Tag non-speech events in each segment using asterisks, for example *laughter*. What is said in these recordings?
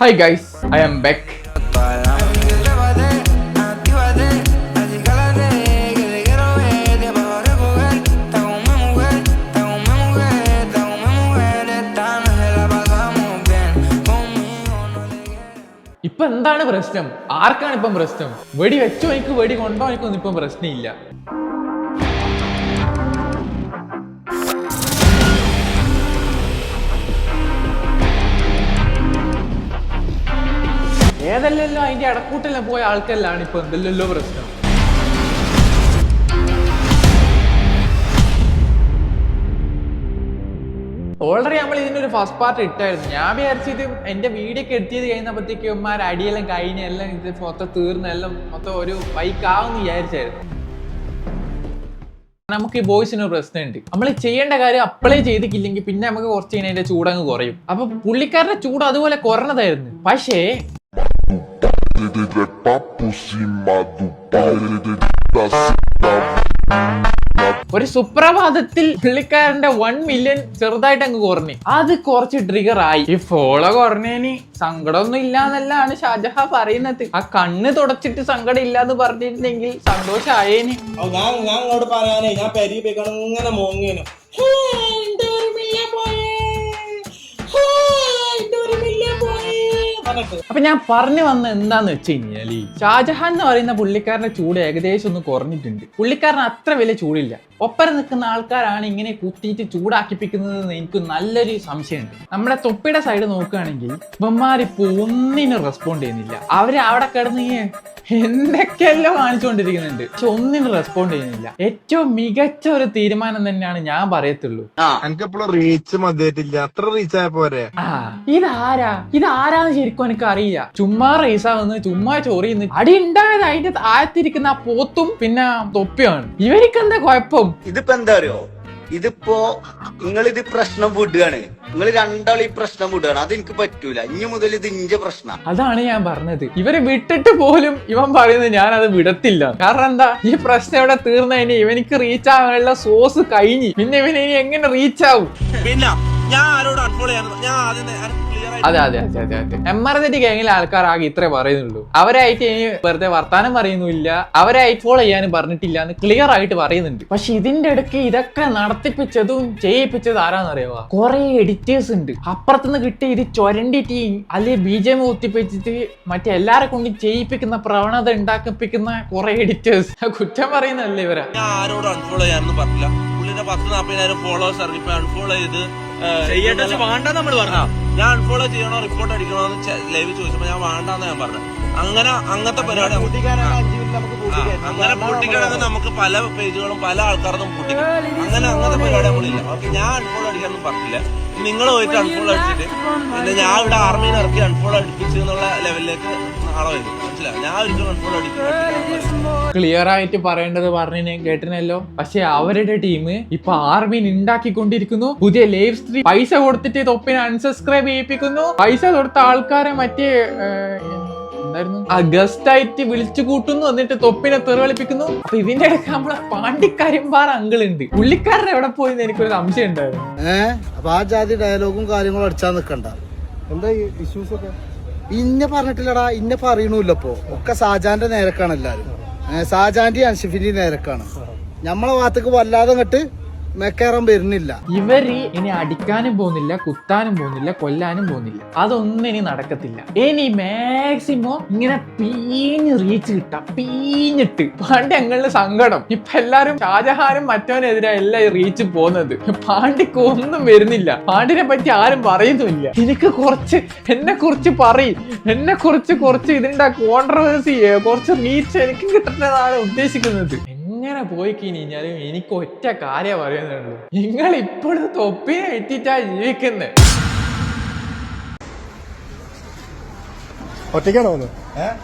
Hi guys I am back ഇപ്പൊ എന്താണ് പ്രശ്നം? ആർക്കാണ് ഇപ്പം പ്രശ്നം? വെടി വെച്ചോ എനിക്ക് വെടി കൊണ്ടോ എനിക്കൊന്നും ഇപ്പം പ്രശ്നമില്ല. ഏതല്ലല്ലോ അതിന്റെ ഇടക്കൂട്ടെല്ലാം പോയ ആൾക്കെല്ലാം ഇപ്പൊ? എന്തല്ലോ പ്രശ്നം. ഓൾറെഡി നമ്മൾ ഇതിന്റെ ഒരു ഫസ്റ്റ് പാർട്ട് ഇട്ടായിരുന്നു. ഞാൻ വിചാരിച്ചത് എന്റെ വീഡിയോ ഒക്കെ എഡിറ്റ് ചെയ്ത് കഴിഞ്ഞപ്പോഴത്തേക്ക് ഇവന്മാർ അടിയെല്ലാം കഴിഞ്ഞ എല്ലാം ഇത് മൊത്തം തീർന്ന എല്ലാം മൊത്തം ഒരു ബൈക്ക് ആവുമെന്ന് വിചാരിച്ചായിരുന്നു. നമുക്ക് ഈ ബോയ്സിന് ഒരു പ്രശ്നമുണ്ട്. നമ്മൾ ചെയ്യേണ്ട കാര്യം അപ്ലൈ ചെയ്തിട്ടില്ലെങ്കിൽ പിന്നെ നമുക്ക് കുറച്ച് കഴിഞ്ഞാൽ ചൂടങ്ങ് കുറയും. അപ്പൊ പുള്ളിക്കാരുടെ ചൂട് അതുപോലെ കുറഞ്ഞതായിരുന്നു. പക്ഷേ É papo cima do pau, ഒരു സുപ്രഭാതത്തിൽ പുള്ളിക്കാരന്റെ വൺ മില്യൺ ചെറുതായിട്ട് അങ്ങ് കുറഞ്ഞു. അത് കുറച്ച് ട്രിഗർ ആയി. ഈ ഫോളോ കുറഞ്ഞേന് സങ്കടമൊന്നും ഇല്ലാന്നല്ലാണ് ഷാജഹ പറയുന്നത്. ആ കണ്ണ് തുടച്ചിട്ട് സങ്കടം ഇല്ലാന്ന് പറഞ്ഞിട്ടുണ്ടെങ്കിൽ സന്തോഷായേന്. ഓ, ഞാൻ ഞാൻ അങ്ങോട്ട് പറയാനേ ഞാൻ പെരി ഇങ്ങനെ മോങ്ങേനു. അപ്പൊ ഞാൻ പറഞ്ഞു വന്ന എന്താന്ന് വെച്ച് കഴിഞ്ഞാൽ ഷാജഹാൻ എന്ന് പറയുന്ന പുള്ളിക്കാരന്റെ ചൂട് ഏകദേശം ഒന്ന് കുറഞ്ഞിട്ടുണ്ട്. പുള്ളിക്കാരന് അത്ര വലിയ ചൂടില്ല. ഒപ്പരം നിൽക്കുന്ന ആൾക്കാരാണ് ഇങ്ങനെ കുത്തിയിട്ട് ചൂടാക്കിപ്പിക്കുന്നത് എന്ന് എനിക്ക് നല്ലൊരു സംശയമുണ്ട്. നമ്മുടെ തൊപ്പിയുടെ സൈഡ് നോക്കുകയാണെങ്കിൽ ഇവന്മാരിപ്പോ ഒന്നിനും റെസ്പോണ്ട് ചെയ്യുന്നില്ല. അവർ അവിടെ കിടന്ന് എന്തൊക്കെയെല്ലാം കാണിച്ചുകൊണ്ടിരിക്കുന്നുണ്ട്. പക്ഷെ ഒന്നിനും റെസ്പോണ്ട് ചെയ്യുന്നില്ല. ഏറ്റവും മികച്ച ഒരു തീരുമാനം തന്നെയാണ് ഞാൻ പറയത്തുള്ളൂ. എനിക്കെപ്പോഴും റീച്ച് മതിയായിട്ടില്ല. അത്ര റീച്ച് ആയ പോരെ. ഇതാരാ? ഇതാരാന്ന് ശരിക്കും എനിക്ക് അറിയില്ല ചുമ്മാ റേസാവുന്നു ചുമ്മാ ചോറിയുന്നു അടി ഉണ്ടായത് അതിന്റെ താഴത്തിരിക്കുന്ന ആ പോത്തും പിന്നെ തൊപ്പിയാണ്. ഇവർക്ക് എന്താ കുഴപ്പം? ഇതിപ്പോ എന്താ അറിയോ? ഇതിപ്പോ നിങ്ങൾ ഇത് പ്രശ്നം വിടുകയാണ്. നിങ്ങൾ രണ്ടാളും ഈ പ്രശ്നം വിടുകയാണ്. അത് എനിക്ക് പറ്റൂല. ഇനി മുതൽ ഇത് ഇഞ്ച പ്രശ്നം. അതാണ് ഞാൻ പറഞ്ഞത്. ഇവരെ വിട്ടിട്ട് പോലും ഇവൻ പറയുന്നത് ഞാൻ അത് വിടത്തില്ല. കാരണം എന്താ? ഈ പ്രശ്നം ഇവിടെ തീർന്നതിന് ഇവനിക്ക് റീച്ച് ആവാനുള്ള സോസ് കഴിഞ്ഞ്. പിന്നെ ഇവന് ഇനി എങ്ങനെ റീച്ച് ആവും? പിന്നെ ഞാൻ ആരോട് അൺഫോളോ ചെയ്യാൻ ഞാൻ ആദ്യം അതെ അതെ അതെ അതെ അതെ. എം ആർ സെറ്റ് ഗാങ്ങിലെ ആൾക്കാർ ആകെ ഇത്രേ പറയുന്നുള്ളൂ. അവരായിട്ട് ഇനി വെറുതെ വർത്താനം പറയുന്നില്ല അവരായിട്ട് ഫോളോ ചെയ്യാനും പറഞ്ഞിട്ടില്ല എന്ന് ക്ലിയർ ആയിട്ട് പറയുന്നുണ്ട്. പക്ഷെ ഇതിന്റെ ഇടയ്ക്ക് ഇതൊക്കെ നടത്തിപ്പിച്ചതും ചെയ്യിപ്പിച്ചത് ആരാന്നറിയാവാ? കുറെ എഡിറ്റേഴ്സ് ഉണ്ട്. അപ്പുറത്തുനിന്ന് കിട്ടി ഇത് ചൊരണ്ടിട്ട് അല്ലെ ബി ജെ എം ഒത്തിപ്പിച്ചിട്ട് മറ്റേ എല്ലാരെ കൊണ്ട് ചെയ്യിപ്പിക്കുന്ന പ്രവണത ഉണ്ടാക്കിപ്പിക്കുന്ന കുറെ എഡിറ്റേഴ്സ് കുറ്റം പറയുന്നല്ലേ ഇവരാ? ആരോട് പറഞ്ഞില്ല. പുള്ളിന്റെ പത്ത് നാപ്പതിനായിരം ഫോളോവേഴ്സ് ഇറങ്ങി ഇപ്പൊ അൺഫോളോ ചെയ്ത് വേണ്ട നമ്മൾ പറഞ്ഞ ഞാൻ അൺഫോളോ ചെയ്യണോ റിപ്പോർട്ട് അടിക്കണോ എന്ന് ലൈവ് ചോദിച്ചപ്പോ ഞാൻ വേണ്ടെന്ന് ഞാൻ പറഞ്ഞു അങ്ങനെ അങ്ങനത്തെ പരിപാടി അങ്ങനെ പൊട്ടിക്കണമെങ്കിൽ നമുക്ക് പല പേജുകളും പല ആൾക്കാർക്കും പൊട്ടിക്കും അങ്ങനെ അങ്ങനത്തെ പരിപാടി നമ്മളില്ല. ഞാൻ അൺഫോളോ അടിക്കാനൊന്നും പറഞ്ഞില്ല. നിങ്ങൾ പോയിട്ട് അൺഫോളോ അടിച്ചിട്ട്. പിന്നെ ഞാൻ ഇവിടെ ആർമിയിൽ ഇറക്കി അൺഫോളോ അടിപ്പിച്ചു എന്നുള്ള ലെവലിലേക്ക് നാളെ വരും. ഞാൻ ഒരിക്കലും അൺഫോളോ അടിക്കും ക്ലിയർ ആയിട്ട് പറയേണ്ടത് പറഞ്ഞു കേട്ടിനല്ലോ. പക്ഷെ അവരുടെ ടീം ഇപ്പൊ ആർമീൻ ഉണ്ടാക്കിക്കൊണ്ടിരിക്കുന്നു പുതിയ ലൈവ് സ്ട്രീം പൈസ കൊടുത്തിട്ട് തൊപ്പിനെ അൺസബ്സ്ക്രൈബ് ചെയ്യിപ്പിക്കുന്നു. പൈസ കൊടുത്ത ആൾക്കാരെ മറ്റേ എന്തായിരുന്നു ആ ആയിട്ട് വിളിച്ചു കൂട്ടുന്നു എന്നിട്ട് തൊപ്പിനെ തെറിവളിപ്പിക്കുന്നു. അപ്പൊ ഇതിന്റെ ഇടയ്ക്ക് നമ്മളെ പാണ്ടിക്കരിമ്പാറ അങ്കിൾ ഉണ്ട്. പുള്ളിക്കാരൻ എവിടെ പോയി എന്ന് എനിക്കൊരു സംശയം ഉണ്ടായിരുന്നു. ഏഹ് അപ്പൊ ആ ജാതി ഡയലോഗും കാര്യങ്ങളും അടിച്ചാൽ നിൽക്കണ്ട എന്താ ഇഷ്യൂസ് ഒക്കെ? ഇന്നെ പറഞ്ഞിട്ടില്ലടാ ഇന്നെ പറയണൂല്ലപ്പോ ഒക്കെ സാജാന്റെ നേരക്കാണ് എല്ലാരും. ഏ, സാജാന്റെയും അൻഷിഫിന്റെയും നേരക്കാണ്. നമ്മളെ ഭാഗത്തേക്ക് വല്ലാതെ അങ്ങട്ട് മെക്കേറാൻ വരുന്നില്ല. ഇവർ ഇനി അടിക്കാനും പോകുന്നില്ല കുത്താനും പോകുന്നില്ല കൊല്ലാനും പോകുന്നില്ല. അതൊന്നും ഇനി നടക്കത്തില്ല. ഇനി മാക്സിമം ഇങ്ങനെ പീഞ്ഞ് റീച്ച് കിട്ടാം. പീഞ്ഞിട്ട്. പാണ്ഡ്യ ഞങ്ങളുടെ സങ്കടം. ഇപ്പൊ എല്ലാരും ഷാജഹാനും മറ്റവനെതിരെ എല്ലാം റീച്ച് പോകുന്നത്? പാണ്ഡ്യക്ക് ഒന്നും വരുന്നില്ല. പാണ്ഡ്യനെ പറ്റി ആരും പറയുന്നുമില്ല. എനിക്ക് കുറച്ച് എന്നെ കുറിച്ച് പറയും. എന്നെ കുറിച്ച് കുറച്ച് ഇതിന്റെ കോൺട്രവേഴ്സി കുറച്ച് റീച്ച് എനിക്ക് കിട്ടുന്നതാണ് ഉദ്ദേശിക്കുന്നത്. എങ്ങനെ പോയി കഴിഞ്ഞാലും എനിക്ക് ഒറ്റ കാര്യം പറയുന്നുള്ളൂ നിങ്ങൾ ഇപ്പോഴും തൊപ്പിനെ ഇട്ടിട്ടാ ജീവിക്കുന്നത് ഒറ്റയ്ക്കാണോ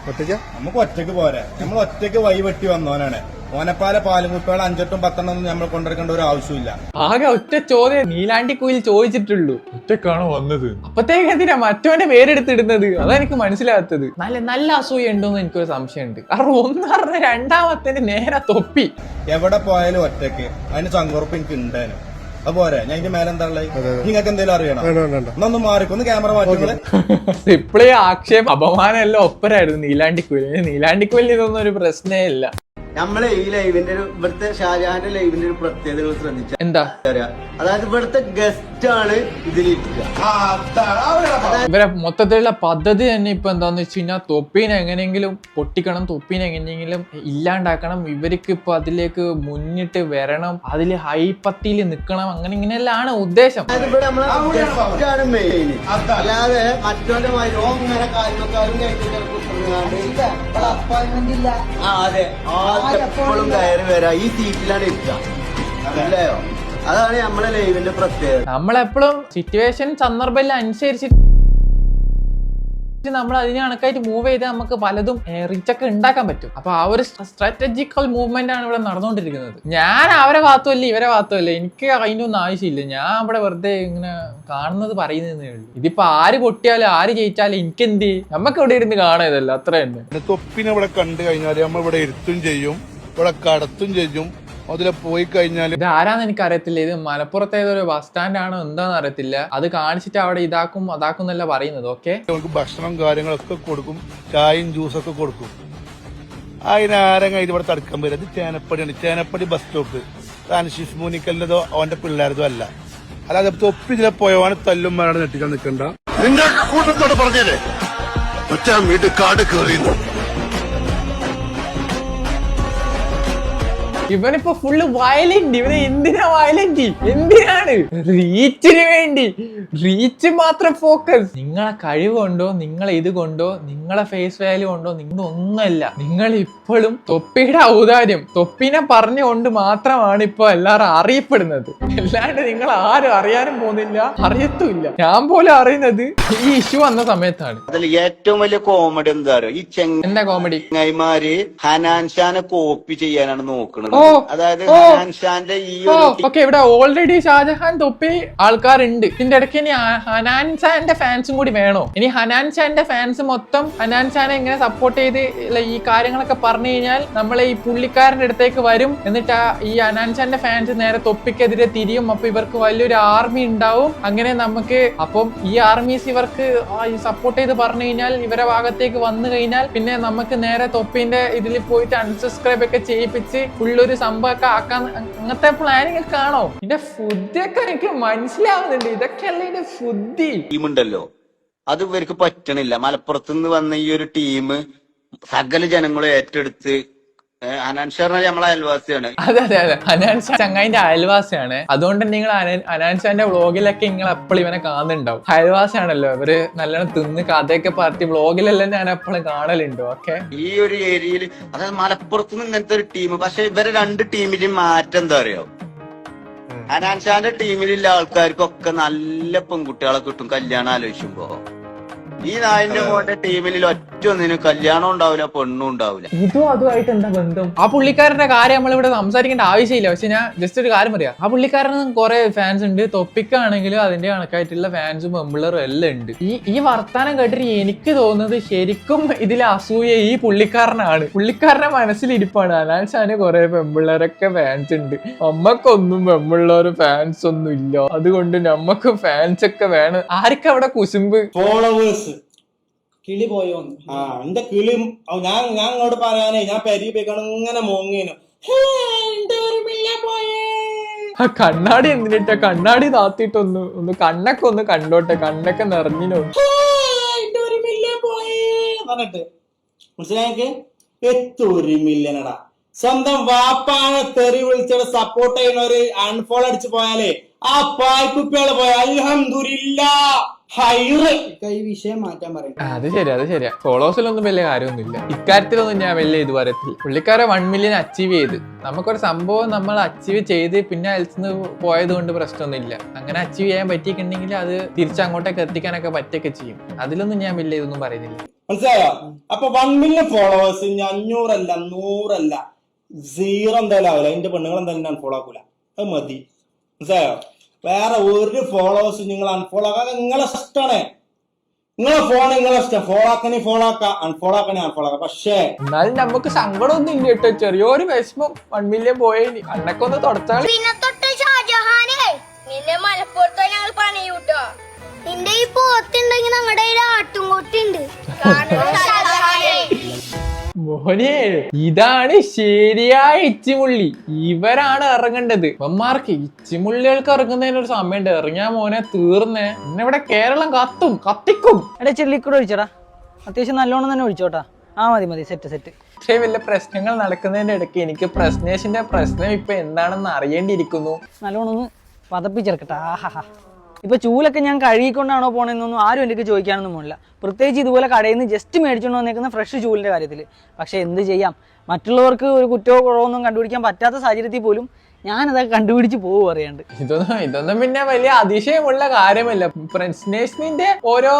ഒറ്റയ്ക്ക്? നമുക്ക് ഒറ്റയ്ക്ക് പോരെ. നമ്മൾ ഒറ്റയ്ക്ക് വഴി വെട്ടി വന്നവനാണ്. ഓനപ്പാല പാലും കുപ്പികൾ അഞ്ചെട്ടും പത്തെണ്ണം ഒന്നും നമ്മൾ കൊണ്ടെടുക്കേണ്ട ഒരു ആവശ്യമില്ല ആകെ ഒറ്റ ചോദ്യം നീലാണ്ടി കുയിൽ ചോദിച്ചിട്ടുള്ളൂ. ഒറ്റക്കാണോ വന്നത്? അപ്പത്തേക്ക് എന്തിനാ മറ്റവന്റെ പേരെടുത്തിടുന്നത് അതാ എനിക്ക് മനസ്സിലാകാത്തത്. നല്ല നല്ല അസൂയ ഉണ്ടോന്ന് എനിക്കൊരു സംശയമുണ്ട്. കാരണം ഒന്ന് പറഞ്ഞ രണ്ടാമത്തെ നേരെ തൊപ്പി. എവിടെ പോയാലും ഒറ്റയ്ക്ക് അതിന് ചങ്കുറപ്പ് എനിക്ക് ഉണ്ടായിരുന്നു അത് പോരെ. ഞാൻ ഇതിന്റെ മേലെ എന്താ ഉള്ളത്? നിങ്ങൾക്ക് എന്തെങ്കിലും അറിയണം? എന്നാ ഒന്ന് മാറിക്കൊന്ന് ക്യാമറ മാറ്റുന്നത് *laughs* ഇപ്പോഴേ ആക്ഷേപം അപമാനം എല്ലാം ഒപ്പരായിരുന്നു. നീലാണ്ടിക്കുയിൽ. നീലാണ്ടിക്കുയിൽ ഇതൊന്നും ഒരു പ്രശ്നമേ ഇല്ല. നമ്മളെ ഈ ലൈവിന്റെ ഒരു ഇവിടുത്തെ ഷാജഹാന്റെ ലൈവിന്റെ ഒരു പ്രത്യേകതകൾ ശ്രദ്ധിച്ച. എന്താ? അതായത് ഇവിടുത്തെ ഗസ്റ്റ് ആണ് ഇതിലിരിക്കുക. ഇവരെ മൊത്തത്തിലുള്ള പദ്ധതി തന്നെ ഇപ്പൊ എന്താന്ന് വെച്ച് കഴിഞ്ഞാൽ തൊപ്പീനെ എങ്ങനെയെങ്കിലും പൊട്ടിക്കണം തൊപ്പീനെ എങ്ങനെയെങ്കിലും ഇല്ലാണ്ടാക്കണം ഇവർക്ക് ഇപ്പൊ അതിലേക്ക് മുന്നിട്ട് വരണം അതിൽ ഹൈപ്പത്തിയിൽ നിക്കണം അങ്ങനെ ഇങ്ങനെയെല്ലാം ഉദ്ദേശം. അല്ലാതെ മറ്റോന്റെ കാര്യക്കാരും ആ അതെ. എപ്പോഴും കയറി വരാ. ഈ സീറ്റിലാണ് ഇരിക്കുക അല്ലയോ അതാണ് നമ്മളെ ലൈവിന്റെ പ്രത്യേകത. നമ്മളെപ്പോഴും സിറ്റുവേഷൻ സന്ദർഭം അനുസരിച്ച് നമ്മൾ അതിനെ കണക്കായിട്ട് മൂവ് ചെയ്താൽ നമുക്ക് പലതും റീച്ച് ഒക്കെ ഉണ്ടാക്കാൻ പറ്റും. അപ്പൊ ആ ഒരു സ്ട്രാറ്റജിക്കൽ മൂവ്മെന്റ് ആണ് ഇവിടെ നടന്നുകൊണ്ടിരിക്കുന്നത്. ഞാൻ അവരെ ഭാഗത്തുമല്ല ഇവരെ ഭാഗത്തുമല്ല? എനിക്ക് അതിനൊന്നും ആവശ്യമില്ല. ഞാൻ അവിടെ വെറുതെ ഇങ്ങനെ കാണുന്നത് പറയുന്നതേ ഉള്ളൂ. ഇതിപ്പോ ആര് പൊട്ടിയാലും ആര് ജയിച്ചാലും എനിക്ക് എന്ത് നമുക്ക് ഇവിടെ ഇരുന്ന് കാണാം ഇതല്ല അത്ര തന്നെ. തൊപ്പിനെ ഇവിടെ കണ്ടു കഴിഞ്ഞാൽ നമ്മൾ ഇവിടെ ഇരുത്തും ചെയ്യും ഇവിടെ കടത്തും ചെയ്യും. അതിലെ പോയി കഴിഞ്ഞാൽ ഇത് ആരാന്ന് എനിക്ക് അറിയത്തില്ല ഇത് മലപ്പുറത്തെ ഏതൊരു ബസ് സ്റ്റാൻഡ് ആണോ എന്താന്ന് അറിയത്തില്ല. അത് കാണിച്ചിട്ട് അവിടെ ഇതാക്കും അതാക്കും എന്നല്ല പറയുന്നത്. ഓക്കെ നമുക്ക് ഭക്ഷണം കാര്യങ്ങളൊക്കെ കൊടുക്കും ചായയും ജ്യൂസൊക്കെ കൊടുക്കും. അതിനാരങ്ങ ഇതിവിടെ തടുക്കാൻ വരും അത് ചേനപ്പടിയാണ്. ചേനപ്പടി ബസ് സ്റ്റോപ്പ് ഫ്രാൻസിസ് മൂനിക്കലിന്റെതോ അവന്റെ പിള്ളേരതോ അല്ല. അല്ലാതെ തൊപ്പി ഇതിലെ പോയവാണ് തല്ലും മരണം നെട്ടിക്കാൻ നിൽക്കണ്ട. നിന്റെ കൂട്ടത്തോട് പറഞ്ഞേ ഒറ്റ വീട് കാട് കയറിയുന്നു. ഇവനിപ്പോ ഫുള്ള് വയലന്റ് ഇവന് എന്തിനാ വയലന്റ് എന്തിനാണ്? റീച്ചിന് വേണ്ടി. റീച്ച് മാത്രം ഫോക്കസ് നിങ്ങളെ കഴിവ് കൊണ്ടോ നിങ്ങളെ ഇത് കൊണ്ടോ നിങ്ങളെ ഫേസ് വാല്യൂ കൊണ്ടോ നിങ്ങൾ ഒന്നല്ല നിങ്ങൾ ഇപ്പോഴും തൊപ്പിയുടെ ഔദാര്യം തൊപ്പിനെ പറഞ്ഞുകൊണ്ട് മാത്രമാണ് ഇപ്പൊ എല്ലാരും അറിയപ്പെടുന്നത്. അല്ലാണ്ട് നിങ്ങൾ ആരും അറിയാനും പോകുന്നില്ല. അറിയത്തുമില്ല. ഞാൻ പോലും അറിയുന്നത് ഈ ഇഷ്യൂ വന്ന സമയത്താണ്. അതിൽ ഏറ്റവും വലിയ കോമഡി എന്താ പറയുക ഈ എന്താ കോമഡി ചെങ്ങായിമാര് ഹനാൻ ഷാനെ കോപ്പി ചെയ്യാനാണ് നോക്കുന്നത് അതായത് ഈ ഓക്കെ ഇവിടെ ഓൾറെഡി ഷാജഹാൻ തൊപ്പി ആൾക്കാരുണ്ട്. ഇതിന്റെ ഇടയ്ക്ക് ഇനി ഹനാൻ ഷാന്റെ ഫാൻസും കൂടി വേണോ? ഇനി ഹനാൻ ഷാന്റെ ഫാൻസ് മൊത്തം ഹനാൻ ഷാനെ ഇങ്ങനെ സപ്പോർട്ട് ചെയ്ത് ഈ കാര്യങ്ങളൊക്കെ പറഞ്ഞു കഴിഞ്ഞാൽ നമ്മൾ ഈ പുള്ളിക്കാരന്റെ അടുത്തേക്ക് വരും. എന്നിട്ട് ഈ ഹനാൻ ഷാന്റെ ഫാൻസ് നേരെ തൊപ്പിക്കെതിരെ തിരിയും. അപ്പൊ ഇവർക്ക് വലിയൊരു ആർമി ഉണ്ടാവും. അങ്ങനെ നമുക്ക് അപ്പം ഈ ആർമീസ് ഇവർക്ക് സപ്പോർട്ട് ചെയ്ത് പറഞ്ഞു കഴിഞ്ഞാൽ ഇവരെ ഭാഗത്തേക്ക് വന്നു കഴിഞ്ഞാൽ പിന്നെ നമുക്ക് നേരെ തൊപ്പിന്റെ ഇതിൽ പോയിട്ട് അൺസബ്സ്ക്രൈബ് ഒക്കെ ചെയ്യിപ്പിച്ച് ഫുള്ളൊരു സംഭവമൊക്കെ ആക്കാൻ അങ്ങനത്തെ പ്ലാനിങ് ഒക്കെ ആണോ ഇതിന്റെ ഫുഡൊക്കെ എനിക്ക് മനസ്സിലാവുന്നുണ്ട്. ഇതൊക്കെയല്ലേ ഇതിന്റെ ഫുഡി? ടീമുണ്ടല്ലോ അത് ഇവർക്ക് പറ്റണില്ല. മലപ്പുറത്ത് നിന്ന് വന്ന ഈ ഒരു ടീം സകല ജനങ്ങളും ഏറ്റെടുത്ത് അതെ അതെ അതെ. അനാൻഷ ചങ്ങായിന്റെ അയൽവാസിയാണ്. അതുകൊണ്ട് തന്നെ നിങ്ങൾ അനാൻഷാന്റെ വ്ളോഗിലൊക്കെ നിങ്ങൾ എപ്പോഴും ഇവനെ കാണുന്നുണ്ടാവും. അയൽവാസിയാണല്ലോ ഇവർ നല്ലോണം തിന്ന് കഥയൊക്കെ പറത്തി വ്ളോഗിലെല്ലാം ഞാൻ എപ്പോഴും കാണലുണ്ട് ഓക്കെ? ഈ ഒരു ഏരിയയിൽ അതായത് മലപ്പുറത്ത് നിന്ന് ഇങ്ങനത്തെ ഒരു ടീം പക്ഷെ ഇവരെ രണ്ട് ടീമിലും മാറ്റം എന്താ അറിയോ? അനാൻഷാന്റെ ടീമിലുള്ള ആൾക്കാർക്കൊക്കെ നല്ല പെൺകുട്ടികളെ കിട്ടും കല്യാണം ആലോചിക്കുമ്പോ. ഈ നായന്റെ മോന്റെ ടീമിൽ ഒറ്റ ഒന്നിനും കല്യാണം ഉണ്ടാവില്ല പെണ്ണും ഉണ്ടാവില്ല. ഇതും അതുമായിട്ട് എന്താ ബന്ധം? ആ പുള്ളിക്കാരന്റെ കാര്യം നമ്മൾ ഇവിടെ സംസാരിക്കേണ്ട ആവശ്യമില്ല. പക്ഷെ ഞാൻ ജസ്റ്റ് ഒരു കാര്യം പറയാം. ആ പുള്ളിക്കാരന് കുറെ ഫാൻസ് ഉണ്ട്. തൊപ്പിക്കാണെങ്കിലും അതിന്റെ കണക്കായിട്ടുള്ള ഫാൻസും പെമ്പിളറും എല്ലാം ഉണ്ട്. ഈ ഈ വർത്താനം കേട്ടിട്ട് എനിക്ക് തോന്നുന്നത് ശരിക്കും ഇതിൽ അസൂയ ഈ പുള്ളിക്കാരനാണ്. പുള്ളിക്കാരന്റെ മനസ്സിലിരിപ്പാണ് അനാൻഷാന് കുറെ പെമ്പിള്ളേരൊക്കെ ഫാൻസ് ഉണ്ട്. അമ്മക്കൊന്നും പെമ്പിള്ളേര് ഫാൻസ് ഒന്നും ഇല്ല അതുകൊണ്ട് നമ്മക്ക് ഫാൻസ് ഒക്കെ വേണം. ആർക്കവിടെ അവിടെ കുശുമ്പ്? ഫോളോവേഴ്സ് കിളി പോയോ ആ എന്റെ കിളി? ഞാൻ ഞാൻ അങ്ങോട്ട് പറയാനേ ഞാൻ പെരി പോയിക്കാണ് ഇങ്ങനെ മോങ്ങേനു. ആ കണ്ണാടി എന്തിനിട്ട? കണ്ണാടി താത്തിട്ടൊന്ന് ഒന്ന് കണ്ണൊക്കെ ഒന്ന് കണ്ടോട്ടെ കണ്ണൊക്കെ നിറഞ്ഞിനോ. പറഞ്ഞിട്ട്. മനസ്സിലായക്ക് എത്തൊരു മില്യനടാ സ്വന്തം വാപ്പാണ് തെറി വിളിച്ചിട്ട് സപ്പോർട്ട് ചെയ്യുന്ന ഒരു അൺഫോളോ അടിച്ചു പോയാലേ ആ പായ്ക്കുപ്പികൾ പോയ അൽഹംദുലില്ല ഹൈറ്. ഈ വിഷയം മാറ്റാൻ പറയും അത് ശരിയാ അത് ശരിയാ. ഫോളോസിലൊന്നും വലിയ കാര്യമൊന്നുമില്ല. ഇക്കാര്യത്തിലൊന്നും ഞാൻ വലിയ ഇത് പറയത്തില്ല പുള്ളിക്കാരെ വൺ മില്യൺ അച്ചീവ് ചെയ്ത്. നമുക്കൊരു സംഭവം നമ്മൾ അച്ചീവ് ചെയ്ത് പിന്നെ അയൽസിന്ന് പോയത് കൊണ്ട് പ്രശ്നമൊന്നുമില്ല. അങ്ങനെ അച്ചീവ് ചെയ്യാൻ പറ്റിയിട്ടുണ്ടെങ്കിൽ അത് തിരിച്ചങ്ങോട്ടേക്ക് എത്തിക്കാനൊക്കെ പറ്റൊക്കെ ചെയ്യും. അതിലൊന്നും ഞാൻ വലിയ ഇതൊന്നും പറയുന്നില്ല. മനസ്സിലായോ? അപ്പൊ വൺ മില്യൺ ഫോളോവേഴ്സ് ഇനി അഞ്ഞൂറല്ല നൂറല്ല. സീറോ എന്തായാലും ആവില്ല. എന്റെ പെണ്ണുങ്ങൾ എന്തായാലും ഫോളോ ആക്കൂല. അത് മതി. മനസ്സിലായോ? വേറെ ഒരു ഫോളോവേഴ്സ് നിങ്ങൾ അൺഫോളോ ആക്കാൻ നിങ്ങളെ ഇഷ്ടമാണ് നിങ്ങളെ ഫോൺ നിങ്ങളെ ഇഷ്ടം. ഫോളോ ആക്കണേ ഫോളോ ആക്കാം. അൺഫോളോ ആക്കണേ അൺഫോളോ ആക്കാം. പക്ഷേ എന്നാലും നമുക്ക് സങ്കടമൊന്നും ഇല്ല കേട്ടോ. ചെറിയൊരു വിഷമം വൺ മില്യൺ പോയി. അന്നൊക്കെ ഒന്ന് തുടച്ചാൽ പിന്നെ തൊട്ട് ഷാജഹാനെ. നിന്നെ മലപ്പുറത്തോ ഞങ്ങൾ പണിയൂട്ടോ നിന്റെ ഈ പോത്തുണ്ടെങ്കിൽ ഞങ്ങളുടെ ആട്ടുംകൊട്ടുണ്ട് *laughs* മോനെ ഇതാണ് ശരിയായ ഇച്ചിമുള്ളി. ഇവരാണ് ഇറങ്ങേണ്ടത്. ഇവന്മാർക്ക് ഇച്ചിമുള്ളികൾക്ക് ഇറങ്ങുന്നതിന് ഒരു സമയമുണ്ട്. ഇറങ്ങിയാ മോനെ തീർന്നേ. പിന്നെ ഇവിടെ കേരളം കത്തും കത്തിക്കും. എടാ ചെല്ലിക്കൂടെ ഒഴിച്ചടാ. അത്യാവശ്യം നല്ലോണം തന്നെ ഒഴിച്ചോട്ടാ. ആ മതി മതി. Set set. ഇത്രയും വലിയ പ്രശ്നങ്ങൾ നടക്കുന്നതിന്റെ ഇടയ്ക്ക് എനിക്ക് പ്രശ്നേഷിന്റെ പ്രശ്നം ഇപ്പൊ എന്താണെന്ന് അറിയേണ്ടിയിരിക്കുന്നു. നല്ലോണം ഒന്ന് പതപ്പിച്ചെടുക്കട്ടെ ആഹാ ഇപ്പൊ ചൂലൊക്കെ ഞാൻ കഴുകിക്കൊണ്ടാണോ പോണെന്നൊന്നും ആരും എനിക്ക് ചോദിക്കാനൊന്നും പോണില്ല. പ്രത്യേകിച്ച് ഇതുപോലെ കടയിൽ നിന്ന് ജസ്റ്റ് മേടിച്ചുകൊണ്ട് വന്നേക്കുന്ന ഫ്രഷ് ചൂലിന്റെ കാര്യത്തിൽ പക്ഷേ എന്ത് ചെയ്യാം? മറ്റുള്ളവർക്ക് ഒരു കുറ്റമോ കുറവൊന്നും കണ്ടുപിടിക്കാൻ പറ്റാത്ത സാഹചര്യത്തിൽ പോലും ഞാനതൊക്കെ കണ്ടുപിടിച്ച് പോകും അറിയാണ്ട് ഇതൊന്നും ഇതൊന്നും പിന്നെ വലിയ അതിശയമുള്ള കാര്യമല്ല. പ്രശ്നേഷിന്റെ ഓരോ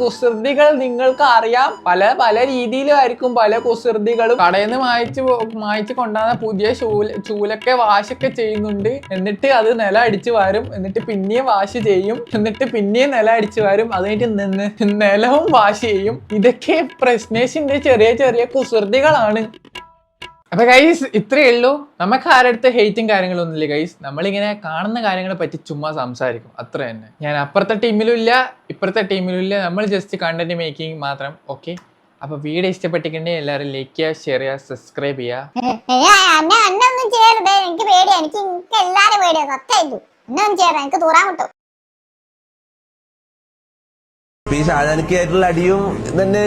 കുസൃതികൾ നിങ്ങൾക്ക് അറിയാം. പല പല രീതിയിലായിരിക്കും പല കുസൃതികളും. കടയിൽ നിന്ന് മായച്ച് മായച്ച് കൊണ്ടുവന്ന പുതിയ ചൂല ചൂലൊക്കെ വാശൊക്കെ ചെയ്യുന്നുണ്ട്. എന്നിട്ട് അത് നില അടിച്ചു വരും. എന്നിട്ട് പിന്നെയും വാശ് ചെയ്യും. എന്നിട്ട് പിന്നെയും നില അടിച്ചു വരും. അത് നിന്ന് നിലവും വാശ് ചെയ്യും. ഇതൊക്കെ പ്രശ്നേഷിന്റെ ചെറിയ ചെറിയ കുസൃതികളാണ്. അപ്പൊ ഗൈസ് ഇത്രയേ ഉള്ളൂ. നമുക്ക് ആരടുത്ത് ഹെയ്റ്റും കാര്യങ്ങളൊന്നുമില്ല ഗൈസ് നമ്മളിങ്ങനെ കാണുന്ന കാര്യങ്ങളെ പറ്റി ചുമ്മാ സംസാരിക്കും. അത്ര തന്നെ. ഞാൻ അപ്പുറത്തെ ടീമിലും ഇല്ല ഇപ്പുറത്തെ ടീമിലും ഇല്ല. നമ്മൾ ജസ്റ്റ് കണ്ടന്റ് മേക്കിംഗ് മാത്രം ഓക്കെ അപ്പൊ വീഡിയോ ഇഷ്ടപ്പെട്ടിട്ടുണ്ടെങ്കിൽ എല്ലാവരും ലൈക്ക് ചെയ്യുക ഷെയർ ചെയ്യുക സബ്സ്ക്രൈബ് ചെയ്യുക. എനിക്ക് എനിക്ക് കിട്ടും ഈ ഷാജാനിക്കായിട്ടുള്ള അടിയും തന്നെ.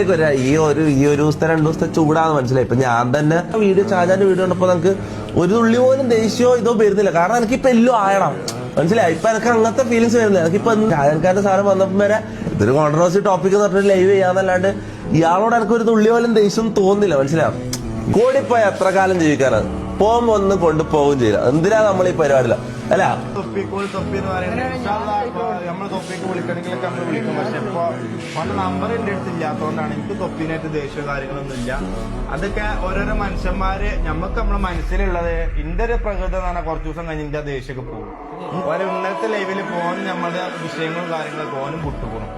ഈ ഒരു ഈ ഒരു ദിവസത്തെ രണ്ടു ദിവസത്തെ ചൂടാന്ന് മനസ്സിലായി. ഇപ്പൊ ഞാൻ തന്നെ വീഡിയോ ഷാജാന്റെ വീഡിയോ കണ്ടപ്പോ നമുക്ക് ഒരു തുള്ളി പോലും ദേഷ്യമോ ഇതോ വരുന്നില്ല. കാരണം എനിക്ക് ഇപ്പൊ എല്ലാം ആയണം. മനസ്സിലായി? ഇപ്പൊ എനിക്ക് അങ്ങനത്തെ ഫീലിങ്സ് വരുന്നില്ല. എനിക്കിപ്പോ ഷാജാൻകാരന്റെ സാധനം വന്നപ്പോ വരെ ഇതൊരു കോൺട്രവേഴ്സി ടോപ്പിക് എന്ന് പറഞ്ഞിട്ട് ലൈവ് ചെയ്യാന്നല്ലാണ്ട് ഇയാളോട് എനിക്ക് ഒരു തുള്ളി പോലും ദേഷ്യം തോന്നുന്നില്ല. മനസ്സിലാവും കൂടിപ്പോയി എത്ര കാലം ജീവിക്കാനാണ്? പോകുമ്പോ ഒന്ന് കൊണ്ടുപോവുകയും ചെയ്യില്ല. എന്തിനാ നമ്മൾ ഈ പരിപാടിയില്ല അല്ല അതൊക്കെ ഓരോരോ മനുഷ്യന്മാര് നമ്മക്ക് നമ്മളെ മനസ്സിലുള്ളത് ഇന്റെ ഒരു പ്രകൃതം എന്ന് പറഞ്ഞാൽ കുറച്ച് ദിവസം കഴിഞ്ഞ് ഇന്ത്യ ദേഷ്യമൊക്കെ പോകും. ഓരോ ഉന്നത ലൈവിൽ പോകാനും നമ്മുടെ വിഷയങ്ങളും കാര്യങ്ങളൊക്കെ ഓനും വിട്ടുപോകണം